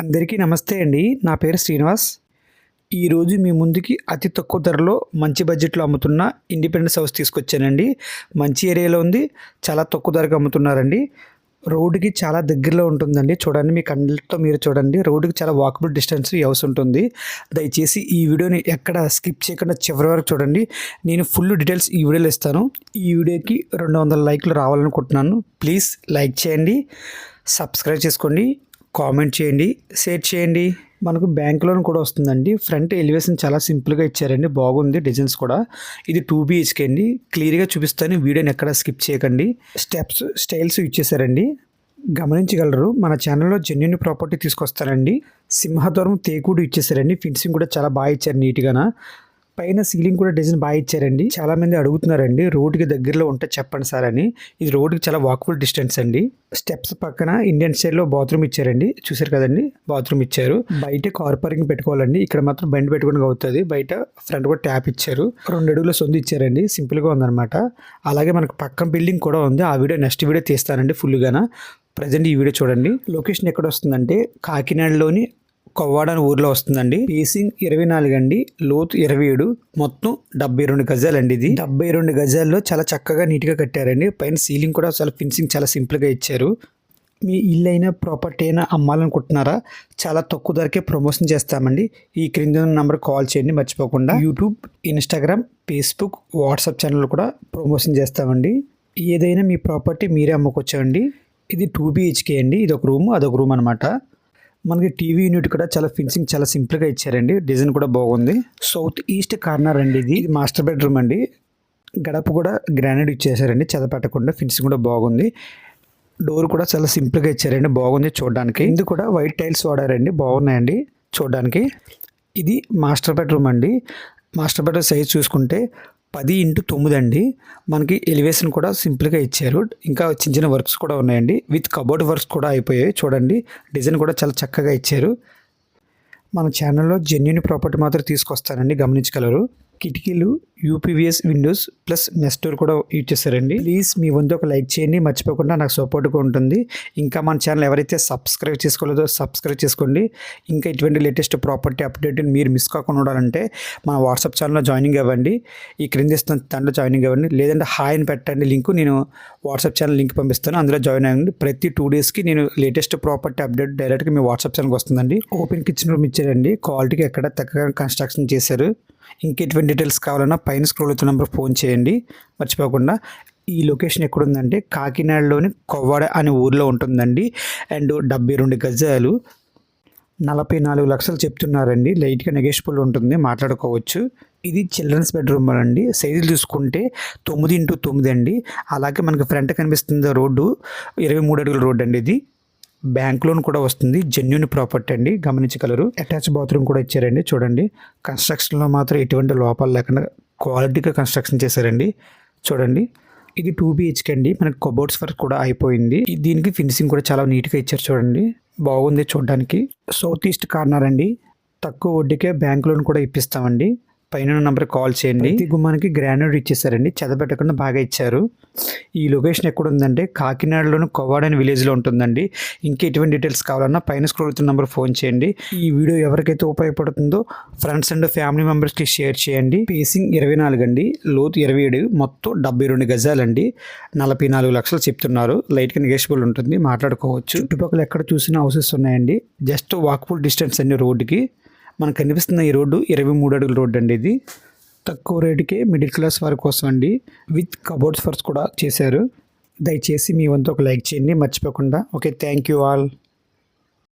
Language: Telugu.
అందరికీ నమస్తే అండి. నా పేరు శ్రీనివాస్. ఈరోజు మీ ముందుకి అతి తక్కువ ధరలో మంచి బడ్జెట్లో అమ్ముతున్న ఇండిపెండెన్స్ హౌస్ తీసుకొచ్చానండి. మంచి ఏరియాలో ఉంది. చాలా తక్కువ ధరకు అమ్ముతున్నారండి. రోడ్డుకి చాలా దగ్గరలో ఉంటుందండి. చూడండి మీ కళ్ళతో మీరు చూడండి. రోడ్డుకి చాలా వాకబుల్ డిస్టెన్స్ ఈ హౌస్ ఉంటుంది. దయచేసి ఈ వీడియోని ఎక్కడ స్కిప్ చేయకుండా చివరి వరకు చూడండి. నేను ఫుల్ డీటెయిల్స్ ఈ వీడియోలో ఇస్తాను. ఈ వీడియోకి రెండు వందల లైక్లు రావాలనుకుంటున్నాను. ప్లీజ్ లైక్ చేయండి. సబ్స్క్రైబ్ చేసుకోండి. కామెంట్ చేయండి షేర్ చేయండి. మనకు బ్యాంక్ లోన్ కూడా వస్తుందండి. ఫ్రంట్ ఎలివేషన్ చాలా సింపుల్గా ఇచ్చారండి. బాగుంది డిజైన్స్ కూడా. ఇది టూ బీహెచ్కే అండి. క్లియర్గా చూపిస్తాను. వీడియోని ఎక్కడ స్కిప్ చేయకండి. స్టెప్స్ స్టైల్స్ ఇచ్చేసారండి. గమనించగలరు మన ఛానల్లో జెన్యున్ ప్రాపర్టీ తీసుకొస్తారండి. సింహద్వారం తేకూడు ఇచ్చేసారండి. ఫిన్సింగ్ కూడా చాలా బాగా ఇచ్చారు నీట్గాన. పైన సీలింగ్ కూడా డిజైన్ బాగా ఇచ్చారండి. చాలా మంది అడుగుతున్నారండి రోడ్కి దగ్గరలో ఉంటే చెప్పండి సార్ అని. ఇది రోడ్కి చాలా వాకబుల్ డిస్టెన్స్ అండి. స్టెప్స్ పక్కన ఇండియన్ స్టైల్లో బాత్రూమ్ ఇచ్చారండి. చూసారు కదండి? బాత్రూమ్ ఇచ్చారు. బయట కార్ పార్కింగ్ పెట్టుకోవాలండి. ఇక్కడ మాత్రం బండి పెట్టుకుని అవుతుంది. బయట ఫ్రంట్ కూడా ట్యాప్ ఇచ్చారు. రెండు అడుగుల సొంత ఇచ్చారండి. సింపుల్గా ఉందన్నమాట. అలాగే మనకు పక్కన బిల్డింగ్ కూడా ఉంది. ఆ వీడియో నెక్స్ట్ వీడియో తీస్తానండి ఫుల్గాన ప్రజెంట్ ఈ వీడియో చూడండి. లొకేషన్ ఎక్కడ వస్తుందంటే కాకినాడలోని కొవ్వాడ అనే ఊర్లో వస్తుందండి. పీసింగ్ ఇరవై నాలుగు అండి. లోతు ఇరవై ఏడు. మొత్తం డెబ్బై రెండు గజాలండి ఇది. డెబ్బై రెండు గజాల్లో చాలా చక్కగా నీట్గా కట్టారండి. పైన సీలింగ్ కూడా చాలా ఫినిషింగ్ చాలా సింపుల్గా ఇచ్చారు. మీ ఇల్లు అయినా ప్రాపర్టీ అయినా అమ్మాలనుకుంటున్నారా? చాలా తక్కువ ధరకే ప్రమోషన్ చేస్తామండి. ఈ క్రింద నంబర్ కాల్ చేయండి మర్చిపోకుండా. YouTube Instagram Facebook WhatsApp channel కూడా ప్రమోషన్ చేస్తామండి. ఏదైనా మీ ప్రాపర్టీ మీరే అమ్ముకోవచ్చండి ఇది టూ బిహెచ్కే అండి. ఇది ఒక రూమ్ అదొక రూమ్ అనమాట మనకి టీవీ యూనిట్ కూడా చాలా ఫినిషింగ్ చాలా సింపుల్గా ఇచ్చారండి. డిజైన్ కూడా బాగుంది. సౌత్ ఈస్ట్ కార్నర్ అండి ఇది. మాస్టర్ బెడ్రూమ్ అండి. గడప కూడా గ్రానైట్ ఇచ్చేసారండి. చెదపెట్టకుండా ఫినిషింగ్ కూడా బాగుంది. డోర్ కూడా చాలా సింపుల్గా ఇచ్చారండి. బాగుంది చూడడానికి. ఇది కూడా వైట్ టైల్స్ వాడారండి. బాగున్నాయండి చూడడానికి. ఇది మాస్టర్ బెడ్రూమ్ అండి. మాస్టర్ బెడ్రూమ్ సైజ్ చూసుకుంటే పది ఇంటూ తొమ్మిది అండి. మనకి ఎలివేషన్ కూడా సింపుల్గా ఇచ్చారు. ఇంకా చిన్న చిన్న వర్క్స్ కూడా ఉన్నాయండి. విత్ కబోర్డ్ వర్క్స్ కూడా అయిపోయాయి చూడండి. డిజైన్ కూడా చాలా చక్కగా ఇచ్చారు. మన ఛానల్లో జెన్యున్ ప్రాపర్టీ మాత్రం తీసుకొస్తానండి. గమనించగలరు. కిటికీలు UPVC windows plus next door కూడా యూజ్ చేశారండి ప్లీజ్ మీ వంతు ఒక లైక్ చేయండి. మర్చిపోకుండా నాకు సపోర్ట్గా ఉంటుంది. ఇంకా మన ఛానల్ ఎవరైతే సబ్స్క్రైబ్ చేసుకోలేదో సబ్స్క్రైబ్ చేసుకోండి. ఇంకా ఇటువంటి లేటెస్ట్ ప్రాపర్టీ అప్డేట్ మీరు మిస్ కాకుండా ఉండాలంటే మన వాట్సాప్ ఛానల్లో జాయినింగ్ అవ్వండి. ఈ క్రింద ఇస్తున్న దాంట్లో జాయినింగ్ అవ్వండి. లేదంటే హాయ్ అని పెట్టండి లింక్ నేను వాట్సాప్ ఛానల్ లింక్ పంపిస్తాను. అందులో జాయిన్ అవ్వండి. ప్రతి టూ డేస్కి నేను లేటెస్ట్ ప్రాపర్టీ అప్డేట్ డైరెక్ట్గా మీ వాట్సాప్ ఛానల్కి వస్తుందండి. ఓపెన్ కిచెన్ రూమ్ ఇచ్చారండి. క్వాలిటీకి ఎక్కడ తగ్గ కన్స్ట్రక్షన్ చేశారు. ఇంకెటువంటి డీటెయిల్స్ కావాలన్నా పైన స్క్రోల్ అవుతున్న నెంబర్ ఫోన్ చేయండి. మర్చిపోకుండా ఈ లొకేషన్ ఎక్కడుందంటే కాకినాడలోని కొవ్వాడ అనే ఊర్లో ఉంటుందండి. అండ్ డెబ్బై రెండు గజాలు నలభై నాలుగు లక్షలు చెప్తున్నారండి. లైట్గా నెగేషబుల్ ఉంటుంది మాట్లాడుకోవచ్చు. ఇది చిల్డ్రన్స్ బెడ్రూమ్ అండి. సైజులు చూసుకుంటే తొమ్మిది ఇంటూ తొమ్మిది అండి. అలాగే మనకి ఫ్రంట్ కనిపిస్తుంది రోడ్డు ఇరవై మూడు అడుగుల రోడ్డు అండి ఇది. బ్యాంక్ లోన్ కూడా వస్తుంది. జెన్యున్ ప్రాపర్టీ అండి. గమనించగలరు. అటాచ్ బాత్రూమ్ కూడా ఇచ్చారండి. చూడండి. కన్స్ట్రక్షన్లో మాత్రం ఎటువంటి లోపాలు లేకుండా క్వాలిటీగా కన్స్ట్రక్షన్ చేశారండి. చూడండి. ఇది టూ బిహెచ్కే అండి. మనకి కబోర్డ్స్ వర్క్ కూడా అయిపోయింది. దీనికి ఫినిషింగ్ కూడా చాలా నీట్గా ఇచ్చారు చూడండి. బాగుంది చూడడానికి. సౌత్ ఈస్ట్ కార్నర్ అండి. తక్కువ వడ్డీకే బ్యాంక్ లోన్ కూడా ఇప్పిస్తామండి. పైన నెంబర్కి కాల్ చేయండి. ప్రతి గుమ్మానికి గ్రానైట్ ఇచ్చేసారండి. చెదపెట్టకుండా బాగా ఇచ్చారు. ఈ లొకేషన్ ఎక్కడ ఉందంటే కాకినాడలోని కొవాడని విలేజ్లో ఉంటుందండి. ఇంకా ఎటువంటి డీటెయిల్స్ కావాలన్నా పైన స్క్రోల్ అవుతున్న నంబర్ ఫోన్ చేయండి. ఈ వీడియో ఎవరికైతే ఉపయోగపడుతుందో ఫ్రెండ్స్ అండ్ ఫ్యామిలీ మెంబర్స్కి షేర్ చేయండి. పేసింగ్ ఇరవై నాలుగు అండి. లోతు ఇరవై ఏడు మొత్తం డెబ్బై రెండు గజాలండి. నలభై నాలుగు లక్షలు చెప్తున్నారు. లైట్గా నెగెషబుల్ ఉంటుంది. మాట్లాడుకోవచ్చు. చుట్టుపక్కల ఎక్కడ చూసినా హౌసెస్ ఉన్నాయండి. జస్ట్ వాక్ఫుల్ డిస్టెన్స్ అండి రోడ్డుకి. మనకు కనిపిస్తున్న ఈ రోడ్డు ఇరవై మూడు అడుగుల రోడ్డు అండి ఇది. తక్కువ రేటుకే మిడిల్ క్లాస్ వారి కోసం అండి. విత్ కబోర్డ్స్ ఫర్స్ కూడా చేశారు. దయచేసి మీ వంతు ఒక లైక్ చేయండి. మర్చిపోకుండా. Okay thank you all.